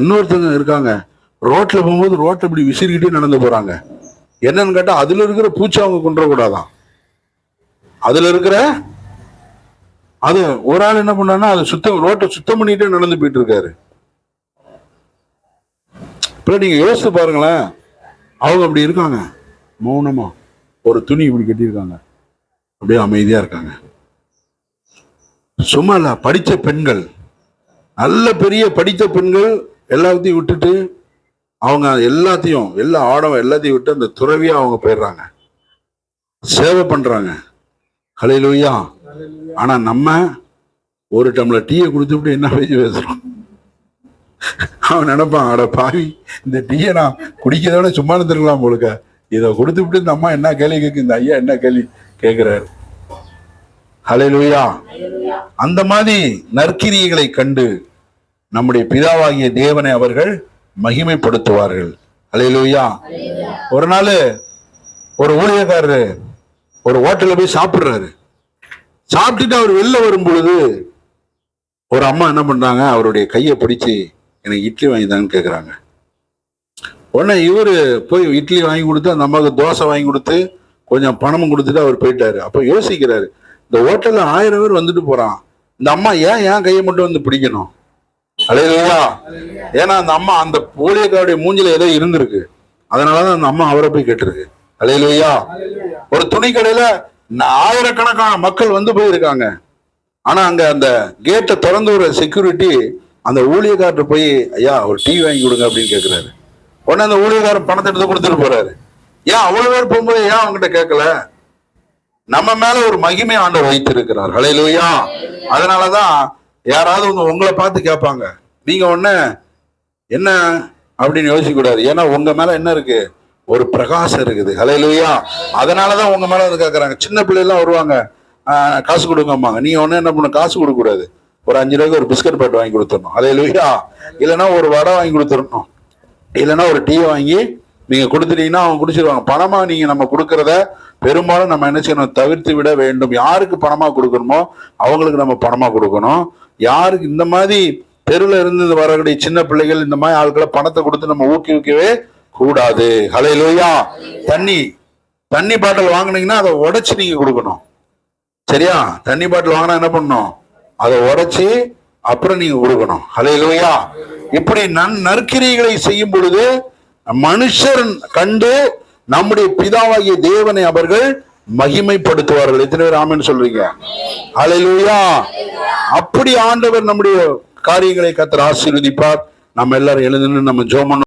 இன்னொருத்தங்க இருக்காங்க. ரோட்ல போகும்போது ரோட்டை இப்படி விசிறிக்கிட்டே நடந்து போறாங்க. என்னன்னு கேட்டா அதுல இருக்கிற பூச்சி அவங்க கொண்டு அதுல இருக்கிற அது ஒரு ஆள் என்ன பண்ணான்னா அதை சுத்தம் ரோட்டை சுத்தம் பண்ணிட்டே நடந்து போயிட்டு இருக்காரு இப்போ நீங்க யோசித்து பாருங்களேன். அவங்க அப்படி இருக்காங்க. மௌனமா ஒரு துணி இப்படி கட்டியிருக்காங்க. அப்படியே அமைதியா இருக்காங்க. சும்மா இல்ல படித்த பெண்கள். நல்ல பெரிய படித்த பெண்கள் எல்லாத்தையும் விட்டுட்டு அவங்க எல்லாத்தையும் எல்லா ஆடவம் எல்லாத்தையும் விட்டு அந்த துறவியா அவங்க போயிடுறாங்க. சேவை பண்றாங்க. கலையிலுயா ஆனா நம்ம ஒரு டம்ளர் டீயை கொடுத்துட்டு என்ன பேச்சு பேசுறோம்? அவன் நினைப்பான் அட பாவி இந்த டீயை நான் குடிக்கிறதோட சும்மா இருந்துருக்கலாம் போலுக்க. இதை கொடுத்துவிட்டு இந்த அம்மா என்ன கேள்வி கேட்கு இந்த ஐயா என்ன கேள்வி கேட்கிறாரு ஹலையிலுயா அந்த மாதிரி நற்கிரியைகளை கண்டு நம்முடைய பிதாவாகிய தேவனை அவர்கள் மகிமைப்படுத்துவார்கள். ஹalleluya ஒரு நாள் ஒரு ஊழியக்காரரு ஒரு ஹோட்டலில் போய் சாப்பிட்றாரு. சாப்பிட்டுட்டு அவர் வெளில வரும் பொழுது ஒரு அம்மா என்ன பண்ணுறாங்க அவருடைய கையை பிடிச்சி எனக்கு இட்லி வாங்கிதான்னு கேட்குறாங்க உடனே இவர் போய் இட்லி வாங்கி கொடுத்து அந்த அம்மாவுக்கு தோசை வாங்கி கொடுத்து கொஞ்சம் பணமும் கொடுத்துட்டு அவர் போயிட்டாரு. அப்போ யோசிக்கிறாரு இந்த ஹோட்டலில் ஆயிரம் பேர் வந்துட்டு போகிறான் இந்த அம்மா ஏன் ஏன் கையை மட்டும் வந்து பிடிக்கணும்? அலையா ஏன்னா அந்த அம்மா அந்த ஊழியக்காருடைய மூஞ்சில ஏதோ இருந்திருக்கு. அதனாலதான் அந்த அம்மா அவரை போய் கேட்டிருக்கு. அலையிலையா. ஒரு துணி கடையில ஆயிரக்கணக்கான மக்கள் வந்து போயிருக்காங்க. ஆனா அங்க அந்த கேட்டை திறந்து ஒரு செக்யூரிட்டி அந்த ஊழியக்காரர்கிட்ட போய் ஐயா ஒரு டீ வாங்கி கொடுங்க அப்படின்னு கேட்கிறாரு உடனே அந்த ஊழியக்காரர் பணத்தை எடுத்து கொடுத்துட்டு போறாரு. ஏன் அவ்வளவு பேர் போகும்போது ஏன் அவங்ககிட்ட கேட்கல நம்ம மேல ஒரு மகிமை ஆண்டவர் வைத்திருக்கிறார். ஹalleluya அதனாலதான் யாராவது உங்க உங்களை பார்த்து கேட்பாங்க. நீங்கள் ஒன்று என்ன அப்படின்னு யோசிக்கக்கூடாது ஏன்னா உங்கள் மேலே என்ன இருக்கு? ஒரு பிரகாசம் இருக்குது. கலையிலையா அதனால தான் உங்கள் மேலே வந்து கேட்குறாங்க சின்ன பிள்ளைலாம் வருவாங்க. காசு கொடுங்கம்மாங்க நீங்கள் ஒன்று என்ன பண்ண? காசு கொடுக்கக்கூடாது ஒரு அஞ்சு ரூபாய்க்கு ஒரு பிஸ்கட் பாட்டு வாங்கி கொடுத்துடணும். ஹalleluya இல்லைன்னா ஒரு வடை வாங்கி கொடுத்துடணும். இல்லைன்னா ஒரு டீ வாங்கி நீங்கள் கொடுத்துட்டீங்கன்னா அவங்க குடிச்சிருவாங்க. பணமாக நீங்கள் நம்ம கொடுக்கறத பெரும்பாலும் நம்ம என்ன செய்யணும்? தவிர்த்து விட வேண்டும். யாருக்கு பணமாக கொடுக்கணுமோ அவங்களுக்கு நம்ம பணமாக கொடுக்கணும். யாருக்கு இந்த மாதிரி தெருவில் இருந்து வரக்கூடிய சின்ன பிள்ளைகள் இந்த மாதிரி ஆட்களை பணத்தை கொடுத்து நம்ம ஊக்குவிக்கவே கூடாது. ஹலை லோயா தண்ணி தண்ணி பாட்டில் வாங்குனீங்கன்னா அதை உடச்சி நீங்கள் கொடுக்கணும். சரியா? தண்ணி பாட்டில் வாங்கினா என்ன பண்ணணும்? அதை உடச்சி அப்புறம் நீங்க கொடுக்கணும். ஹலே லோயா இப்படி நன் நற்கிரிகளை செய்யும் பொழுது மனுஷர் கண்டு நம்முடைய பிதாவாகிய தேவனை அவர்கள் மகிமைப்படுத்துவார்கள். எத்தனை பேர் ஆமென்னு சொல்றீங்க? ஹalleluya அப்படி ஆண்டவர் நம்முடைய காரியங்களை கத்தர் ஆசீர்வதிப்பார். நம்ம எல்லாரும் எழுதுன்னு நம்ம ஜோமன்